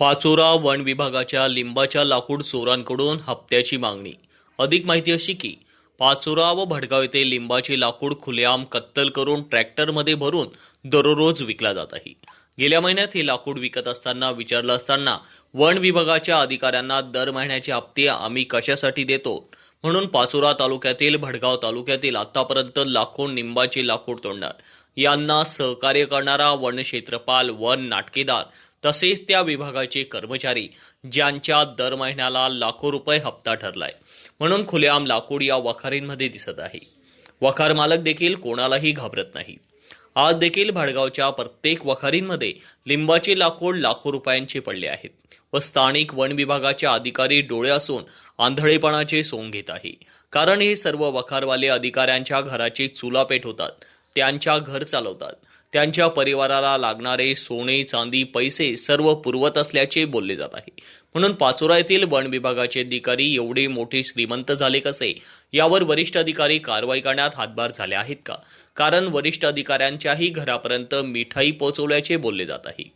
Pachora one विभागाच्या लिंबाच्या लाकूड चोरांकडून हप्त्याची मागणी. अधिक माहिती अशी की पाचोरा व भडगाव येथे लिंबाचे लाकूड खुलेआम कत्तल करून ट्रॅक्टरमध्ये भरून दररोज विकला जात आहे. गेल्या महिन्यात हे लाकूड विकत असताना विचारलं असताना वन विभागाच्या अधिकाऱ्यांना दर महिन्याचे हप्ते आम्ही कशासाठी देतो? म्हणून पाचोरा तालुक्यातील भडगाव तालुक्यातील आतापर्यंत लाखो निंबाचे लाकूड तोडणार. यांना सहकार्य करणारा वन क्षेत्रपाल वन नाटकेदार तसेच त्या विभागाचे कर्मचारी ज्यांच्या दर महिन्याला लाखो रुपये हप्ता ठरलाय. म्हणून खुलेआम लाकूड या वखारींमध्ये दिसत आहे. वखार मालक देखील कोणालाही घाबरत नाही. आज देखील भाडगावच्या प्रत्येक वखारींमध्ये लिंबाचे लाकूड लाखो रुपयांचे पडले आहेत व स्थानिक वन विभागाचे अधिकारी डोळे असून आंधळेपणाचे सोंग घेत आहे. कारण हे सर्व वखारवाले अधिकाऱ्यांच्या घराची चुला पेटवतात त्यांच्या घर चालवतात. त्यांच्या परिवाराला लागणारे सोने चांदी पैसे सर्व पुरवत असल्याचे बोलले जात आहे. म्हणून पाचोरा येथील वन विभागाचे अधिकारी एवढे मोठे श्रीमंत झाले कसे? यावर वरिष्ठ अधिकारी कारवाई करण्यात हातभार झाले आहेत का? कारण वरिष्ठ अधिकाऱ्यांच्याही घरापर्यंत मिठाई पोहोचवल्याचे बोलले जात आहे.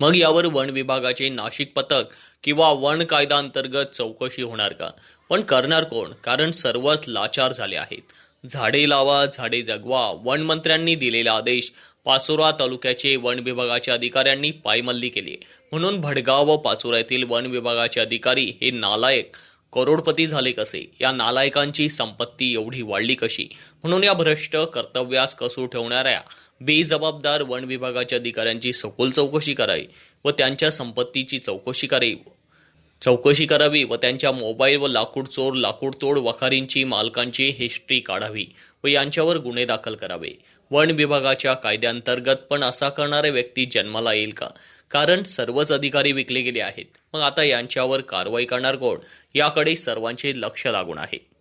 मग यावर वन विभागाचे नाशिक पथक किंवा वन कायदा अंतर्गत चौकशी होणार का? पण करणार कोण? कारण सर्वच लाचार झाले आहेत. झाडे लावा झाडे जगवा वन मंत्र्यांनी दिलेला आदेश पाचोरा तालुक्याचे वन विभागाचे अधिकाऱ्यांनी पायमल्ली केली. म्हणून भडगाव व पाचोरा येथील वन विभागाचे अधिकारी हे नालायक करोडपती झाले कसे? या नालायकांची संपत्ती एवढी वाढली कशी? म्हणून या भ्रष्ट कर्तव्यास कसू ठेवणाऱ्या बेजबाबदार वन विभागाच्या अधिकाऱ्यांची सखोल चौकशी करावी व त्यांच्या संपत्तीची चौकशी करावी. चौकशी करावी व त्यांच्या मोबाईल व लाकूड चोर लाकूड तोड वखारींची मालकांची हिस्ट्री काढावी व यांच्यावर गुन्हे दाखल करावे. वन विभागाच्या कायद्यांतर्गत पण असा करणारे व्यक्ती जन्माला येईल का? कारण सर्वच अधिकारी विकले गेले आहेत. मग आता यांच्यावर कारवाई करणार कोण? याकडे सर्वांचे लक्ष लागून आहे.